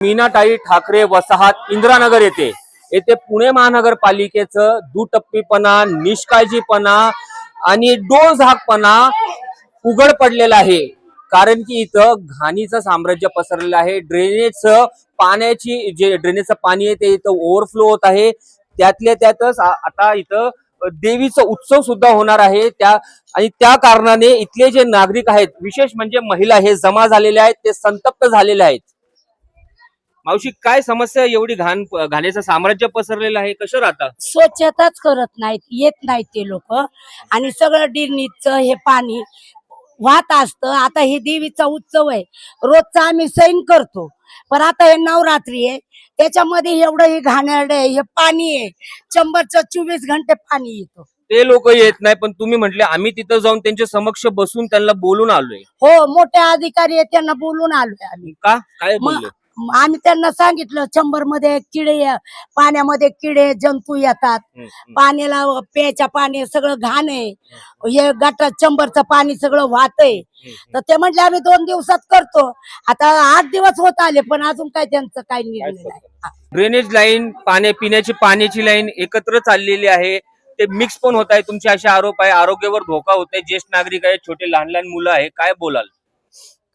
मीनाताई ठाकरे वसाहत इंदिरानगर येथे येथे पुणे महानगरपालिकेचं दुटप्पीपणा निष्काळजीपणा आणि डोळझाकपणा उघड पडलेला आहे. कारण की इथं घाणीचं साम्राज्य पसरलेलं आहे. ड्रेनेजचं पाण्याची जे ड्रेनेजचं पाणी आहे ते इथं ओव्हरफ्लो होत आहे. त्यातल्या त्यातच आता इथं देवीचा उत्सव सुद्धा होणार आहे. त्या आणि त्या कारणाने इथले जे नागरिक आहेत विशेष म्हणजे महिला हे जमा झालेले आहेत ते संतप्त झालेले आहेत. मावशी काय समस्या? एवढी घाण घाण्याचं साम्राज्य पसरलेलं आहे? कसं राहता? स्वच्छताच करत नाहीत येत नाहीत ते लोक. आणि सगळं डिरणीचं हे पाणी वाहत असतं. आता हे देवीचा उत्सव आहे. रोजचा आम्ही सैन करतो. पण आता हे नवरात्री आहे. त्याच्यामध्ये एवढं हे घाणेरडं आहे हे पाणी आहे. शंभरचं चोवीस घंटे पाणी येतं. ते लोक येत नाही पण तुम्ही म्हटले आम्ही तिथं जाऊन त्यांच्या समक्ष बसून त्यांना बोलून आलोय. हो मोठे अधिकारी आहेत त्यांना बोलून आलोय आम्ही. का? काय बोलले? आम्ही त्यांना सांगितलं शंभरमध्ये किडे पाण्यामध्ये किडे जंतू येतात. पाण्याला प्यायच्या पाणी सगळं घाण आहे. हे गटार चंबरचं पाणी सगळं वाहतंय तर ते म्हटले आम्ही दोन दिवसात करतो. आता आठ दिवस होत आले पण अजून काय त्यांचं काय निर्णय नाही. ड्रेनेज लाईन पाण्या पिण्याची पाण्याची लाईन एकत्र चाललेली आहे. ते मिक्स पण होत आहे. तुमचे असे आरोप आहे. आरोग्यावर धोका होत आहे. ज्येष्ठ नागरिक आहे छोटे लहान लहान मुलं आहे. काय बोलाल?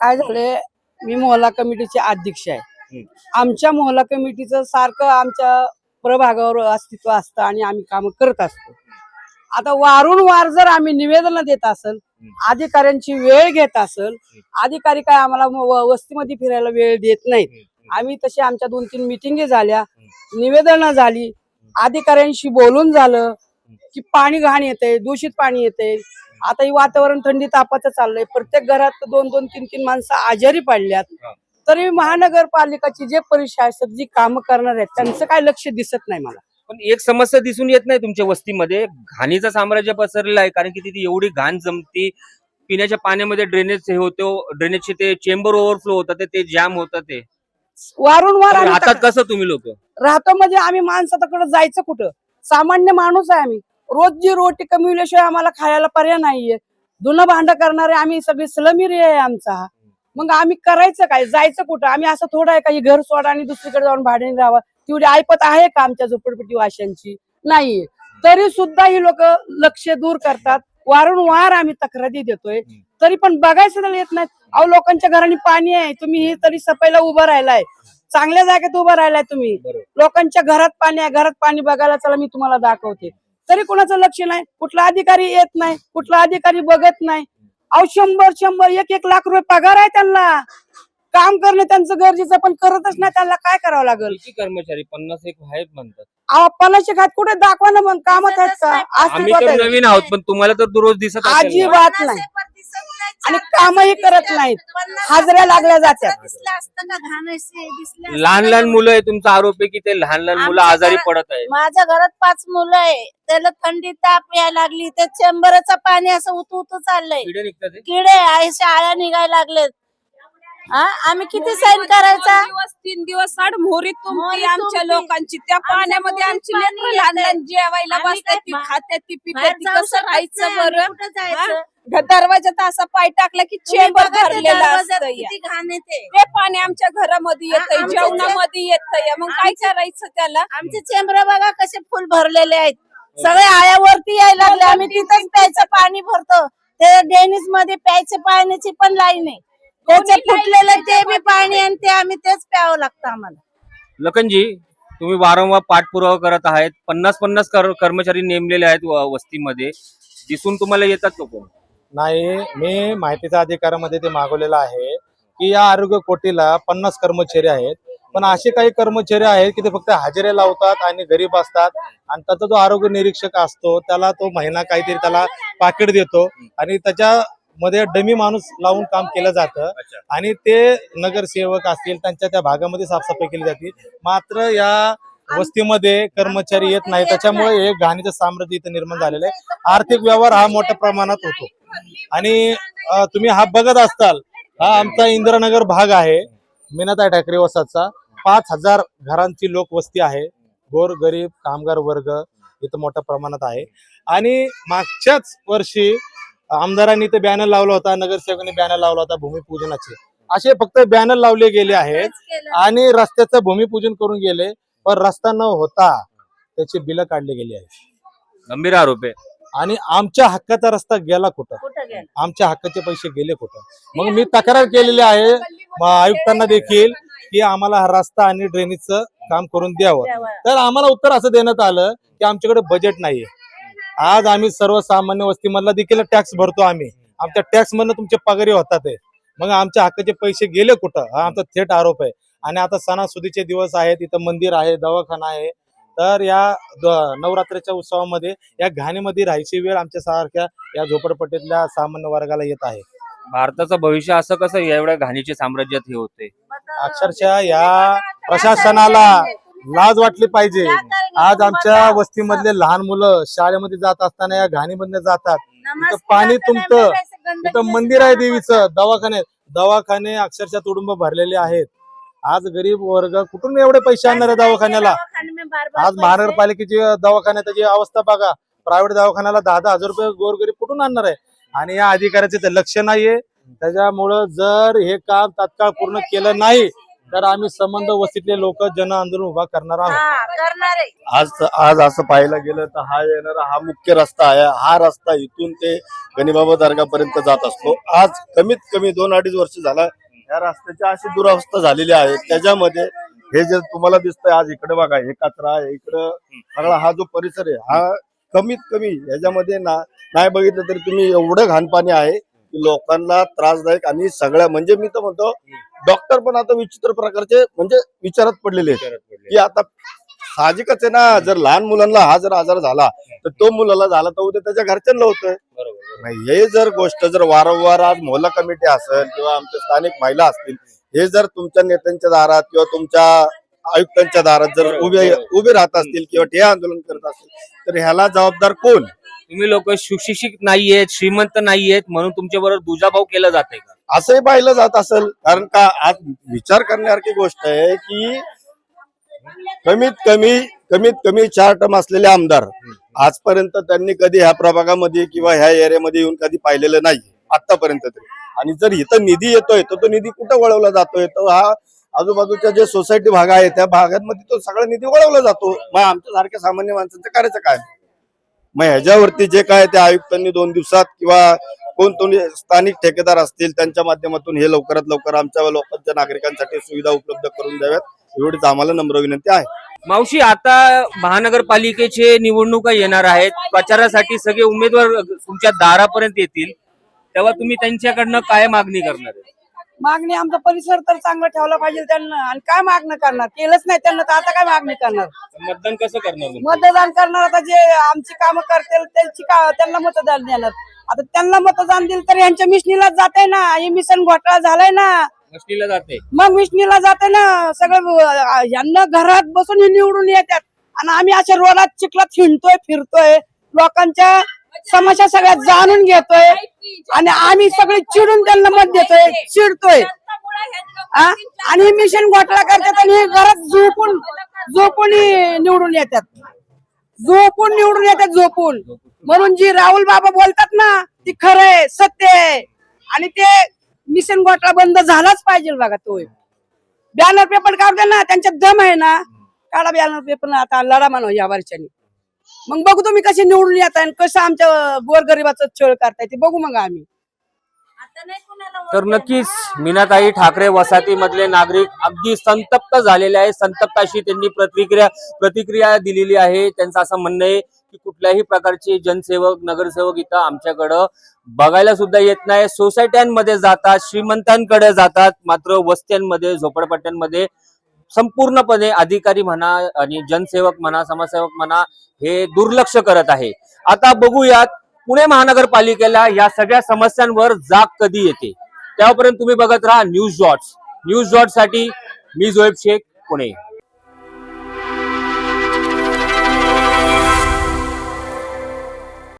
काय झालंय? मी मोहल्ला कमिटीचे अध्यक्ष आहे. आमच्या मोहल्ला कमिटीचं सारखं आमच्या प्रभागावर अस्तित्व असतं आणि आम्ही काम करत असतो. आता वारंवार जर आम्ही निवेदन देत असेल अधिकाऱ्यांची वेळ घेत असेल अधिकारी काय आम्हाला वस्तीमध्ये फिरायला वेळ देत नाहीत. आम्ही तसे आमच्या दोन तीन मिटिंगी झाल्या निवेदनं झाली अधिकाऱ्यांशी बोलून झालं की पाणी घाण येते दूषित पाणी येते आता ही वातावरण थंडी तापाचं चाललंय. प्रत्येक घरात दोन दोन तीन तीन माणसं आजारी पडल्यात. तरी महानगरपालिकाची जे परिशासक जी कामं करणार आहेत त्यांचं काय लक्ष दिसत नाही मला. पण एक समस्या दिसून येत नाही तुमच्या वस्तीमध्ये. घाणीचं साम्राज्य पसरलेलं आहे कारण की तिथे एवढी घाण जमती. पिण्याच्या पाण्यामध्ये ड्रेनेज हे होतो ड्रेनेजचे ते चेंबर ओव्हरफ्लो होतात ते- जॅम होतं ते. वारंवार आम्ही राहतात कसं तुम्ही लोक? राहतो म्हणजे आम्ही माणसाकडे जायचं कुठं? सामान्य माणूस आहे आम्ही. रोज जी रोटी कमविल्याशिवाय आम्हाला खायला पर्याय नाहीये. धुणं भांड करणारे आम्ही सगळी सलमिरी आहे आमचा. मग आम्ही करायचं काय? जायचं कुठं? आम्ही असं थोडं आहे काही घर सोडा आणि दुसरीकडे जाऊन भाड्याने राहावं? तेवढी ऐपत आहे का आमच्या झोपडपट्टी वाशांची नाहीये. तरी सुद्धा ही लोक लक्ष दूर करतात. वारंवार आम्ही तक्रारी देतोय. तरी पण बघायचं तर येत नाही अहो लोकांच्या घराने पाणी आहे. तुम्ही हे तरी सफाईला उभं राहिलाय. चांगल्या जागेत उभं राहिलाय तुम्ही. लोकांच्या घरात पाणी आहे. घरात पाणी बघायला चला मी तुम्हाला दाखवते. तरी कोणाचं लक्ष नाही. कुठला अधिकारी येत नाही. कुठला अधिकारी बघत नाही. अहो शंभर शंभर एक एक लाख रुपये पगार आहे त्यांना. काम करणं त्यांचं गरजेचं पण करतच नाही त्यांना काय करावं लागेल? किती कर्मचारी? पन्नास एक आहेत म्हणतात. अहो पन्नासशे खात कुठे दाखवा ना मग कामात आहेत का? आम्ही तर. नवीन आहोत पण तुम्हाला तर दररोज रोज दिसत असेल ना. अजिबात नाही. आणि कामही करत नाहीत. हाजऱ्या लागल्या जातात लहान लहान मुलं आहे तुमचा आरोप आहे की ते लहान लहान मुलं आजारी पडत आहेत. माझ्या घरात पाच मुलं आहे. त्याला थंडी ताप यायला लागली. ते चेंबरचं पाणी असं उतू उतू चाललंय. किडे निघतात ते? किडे अशा आळ्या निघायला लागलेत. आम्ही किती सैन करायचा? दोन दिवस तीन दिवस साड मोहरी तुमची मोहरी आमच्या. लोकांची. त्या पाण्यामध्ये आमची लेकरं लहान लहान. जेवायला बसतात ती खात्यात ती पित्यात बाहेर ती जाऊ कसं राहायचं बरं? हा? दरवाजात असा पाय टाकला की तुम्ही चेंबर भरलेला असतं या. घाण येते ते. पाणी आमच्या घरामध्ये हा, येतंय आमच्या जेवणामध्ये येतंय. मग काय करायचं त्याला? आमचे चेंबर बघा कसे फुल भरलेले आहेत. सगळे आळ्यावरती यायला लागले. आम्ही तिथंच प्यायचं पाणी भरतो. ते डेनिसमध्ये प्यायचं पाण्याची पण लाईन आहे. त्याचे फुटलेलं ते बी पाणी आणि ते आम्ही तेच प्यावं लागतं आम्हाला. लखनजी तुम्ही वारंवार पाठपुरावा करत आहेत. पन्नास पन्नास कर- कर्मचारी नेमलेले आहेत व- वस्तीमध्ये. दिसून तुम्हाला येतात का कोण? नाही मी माहितीच्या अधिकारामध्ये ते मागवलेलं आहे की या आरोग्य कोटीला पन्नास कर्मचारी आहेत. पण असे काही कर्मचारी आहेत की ते फक्त हजेरे लावतात आणि घरी बसतात आणि त्याचा जो आरोग्य निरीक्षक असतो त्याला तो महिना काहीतरी त्याला पाकिट देतो. आणि त्याच्यामध्ये डमी माणूस लावून काम केलं जातं. आणि ते नगरसेवक असतील त्यांच्या त्या भागामध्ये साफसफाई केली जाते. मात्र या वस्तीमध्ये कर्मचारी येत नाही. त्याच्यामुळे हे घाणीचं साम्राज्य इथं निर्माण झालेलं आहे. आर्थिक व्यवहार हा मोठ्या प्रमाणात होतो. आणि तुम्ही हा बघत असताल हा आमचा इंदिरानगर भाग आहे. मीनाताई ठाकरे वसाचा. पाच हजार घरांची लोकवस्ती आहे. गोर गरीब कामगार वर्ग इथं मोठ्या प्रमाणात आहे. आणि मागच्याच वर्षी आमदारांनी ते बॅनर लावला होता नगरसेवकांनी बॅनर लावला होता भूमिपूजनाचे. असे फक्त बॅनर लावले गेले आहेत आणि रस्त्याचं भूमिपूजन करून गेले पण रस्ता न होता त्याची बिलं काढली गेली आहेत. गंभीर आरोप आहे. आणि आमच्या हक्काचा रस्ता गेला कुठं? आमच्या हक्काचे पैसे गेले कुठं? मग मी तक्रार केलेली आहे म आयुक्तांना देखील की आम्हाला हा रस्ता आणि ड्रेनेजचं काम करून द्यावं. तर आम्हाला उत्तर असं देण्यात आलं की आमच्याकडे बजेट नाहीये. आज आम्ही सर्वसामान्य वस्तीमधला देखील टॅक्स भरतो आम्ही. आमच्या टॅक्स मधनं तुमचे पगारी होतात. मग आमच्या हक्काचे पैसे गेले कुठं? हा आमचा थेट आरोप आहे. आणि आता सणासुदीचे दिवस आहेत इथं मंदिर आहे दवाखाना आहे. तर या नवरात्रीच्या उत्सवामध्ये या घाणीमध्ये राहायची वेळ आमच्या सारख्या या झोपडपट्टीतल्या सामान्य वर्गाला येत आहे. भारताचं भविष्य असं कसं एवढ्या घाणीचे साम्राज्यात हे होते. अक्षरशः या प्रशासनाला लाज वाटली पाहिजे. आज आमच्या वस्तीमधले लहान मुलं शाळेमध्ये जात असताना या घाणीमधनं जातात. इथं पाणी तुंबतं इथं मंदिर आहे देवीचं. दवाखाने दवाखाने अक्षरशः तुडुंब भरलेले आहेत. आज गरीब वर्ग कुठून एवढे पैसे आणणार आहे दवाखान्याला? आज महानगरपालिकेची दवाखान्याची अवस्था बघा प्रायव्हेट दवाखान्याला दहा दहा हजार रुपये गोरगरीब कुठून आणणार आहे? आणि या अधिकाऱ्याचे ते लक्ष नाहीये. त्याच्यामुळं जर हे काम तात्काळ पूर्ण केलं नाही तर आम्ही संबंध वस्तीतले लोक जन आंदोलन उभा करणार आहोत. करणार आहे. आज आज असं पाहायला गेलं तर हा येणारा हा मुख्य रस्ता आहे. हा रस्ता इथून ते गणिबाबा दर्गापर्यंत जात असतो. आज कमीत कमी दोन अडीच वर्ष झाला या रस्त्याची अशी दुरावस्था झालेली आहे. त्याच्यामध्ये हे जे तुम्हाला दिसतंय आज इकडे बघा हे कचरा आहे इकडं सगळा हा जो परिसर आहे हा कमीत कमी ह्याच्यामध्ये ना नाही बघितलं तरी तुम्ही एवढं घाण पाणी आहे लोकांना त्रासदायक आणि सगळ्या म्हणजे मी तर म्हणतो डॉक्टर पण आता विचित्र प्रकारचे म्हणजे विचारात पडलेले आहेत. की आता साहजिकच आहे ना जर लहान मुलांना हा जर आजार झाला तर तो मुलाला झाला तर उद्या त्याच्या घरच्यांना होतोय. नाही हे जर गोष्ट जर वारंवार आज मोहल्ला कमिटी असेल किंवा आमच्या स्थानिक महिला असतील हे जर तुमच्या नेत्यांच्या दारात किंवा तुमच्या आयुक्तांच्या दारात जर उभे उभे राहत असतील किंवा हे आंदोलन करत असतील तर ह्याला जबाबदार कोण? तुम्ही लोक सुशिक्षित नाहीयेत श्रीमंत नाहीयेत म्हणून तुमच्या बरोबर दुजाभाव केला जाते का? असंही पाहिलं जात असेल. कारण का आज विचार करण्यासारखी गोष्ट आहे की कमीत कमी कमीत कमी चार टर्म असलेले आमदार आजपर्यंत त्यांनी कधी ह्या प्रभागामध्ये किंवा ह्या एरियामध्ये येऊन कधी पाहिलेलं नाही आतापर्यंत तरी. आणि जर इथं निधी येतोय तर तो निधी कुठं वळवला जातोय? तो हा आजूबाजूच्या जे सोसायटी भाग आहे त्या भागांमध्ये तो सगळा निधी वळवला जातो. मग आमच्या सारख्या सामान्य माणसांचं करायचं काय? मग ह्याच्यावरती जे काय त्या आयुक्तांनी दोन दिवसात किंवा कोण कोणी स्थानिक ठेकेदार असतील त्यांच्या माध्यमातून हे लवकरात लवकर आमच्या लोकांच्या नागरिकांसाठी सुविधा उपलब्ध करून द्याव्यात. एवढीच आम्हाला नम्र विनंती आहे. मावशी आता महानगरपालिकेचे निवडणुका येणार आहेत. प्रचारासाठी सगळे उमेदवार तुमच्या दारापर्यंत येतील. तेव्हा तुम्ही त्यांच्याकडनं काय मागणी करणार आहे? मागणी आमचा परिसर तर चांगला ठेवला पाहिजे त्यांना. आणि काय मागणं करणार? केलंच नाही त्यांना तर आता काय मागणी करणार? मतदान कसं करणार? मतदान करणार आता जे आमची कामं करतील त्यांची का त्यांना मतदान देणार. आता त्यांना मतदान दिलं तर यांच्या मिशनीलाच जाते ना. हे मिशन घोटाळा झालाय ना. मस्तीला जाते मग मिशनीला जाते ना. सगळं यांना घरात बसून निवडून येतात. आणि आम्ही अशा रोडात चिखलात हिंडतोय फिरतोय. लोकांच्या समस्या सगळ्या जाणून घेतोय आणि आम्ही सगळे चिडून त्यांना मत देतोय चिडतोय. आणि मिशन घोटाळा करतात आणि घरात झोपून झोपून निवडून येतात. झोपून निवडून येतात झोपून. म्हणून जी राहुल बाबा बोलतात ना ती खरं आहे सत्य आहे. आणि ते मिशन घोटाळा बंद झालाच पाहिजे बघा तो. बॅनर पेपर काढते ना त्यांच्यात दम आहे ना. काढा बॅनर पेपर आता लढा म्हणा या वर्षाने. मग बघू तुम्ही कसे निवडून येत आणि कसं आमच्या गोरगरिबाचं छळ करताय ते बघू मग आम्ही. तर नक्कीच मीनाताई ठाकरे वसाहतीमधले नागरिक अगदी संतप्त झालेले आहे संतप्त अशी त्यांनी प्रतिक्रिया प्रतिक्रिया दिलेली आहे. त्यांचं असं म्हणणं आहे की कुठल्याही प्रकारचे जनसेवक नगरसेवक इथं आमच्याकडं बघायला सुद्धा येत नाही. सोसायट्यांमध्ये जातात श्रीमंतांकडे जातात मात्र वस्त्यांमध्ये झोपडपट्ट्यांमध्ये संपूर्णपणे अधिकारी म्हणा आणि जनसेवक म्हणा समाजसेवक म्हणा हे दुर्लक्ष करत आहे. आता बघूयात पुणे महानगरपालिकेला या सगळ्या समस्यांवर जाग कधी येते? त्यापर्यंत तुम्ही बघत राहा न्यूज डॉट्स. न्यूज डॉटसाठी मी जोएब शेख पुणे.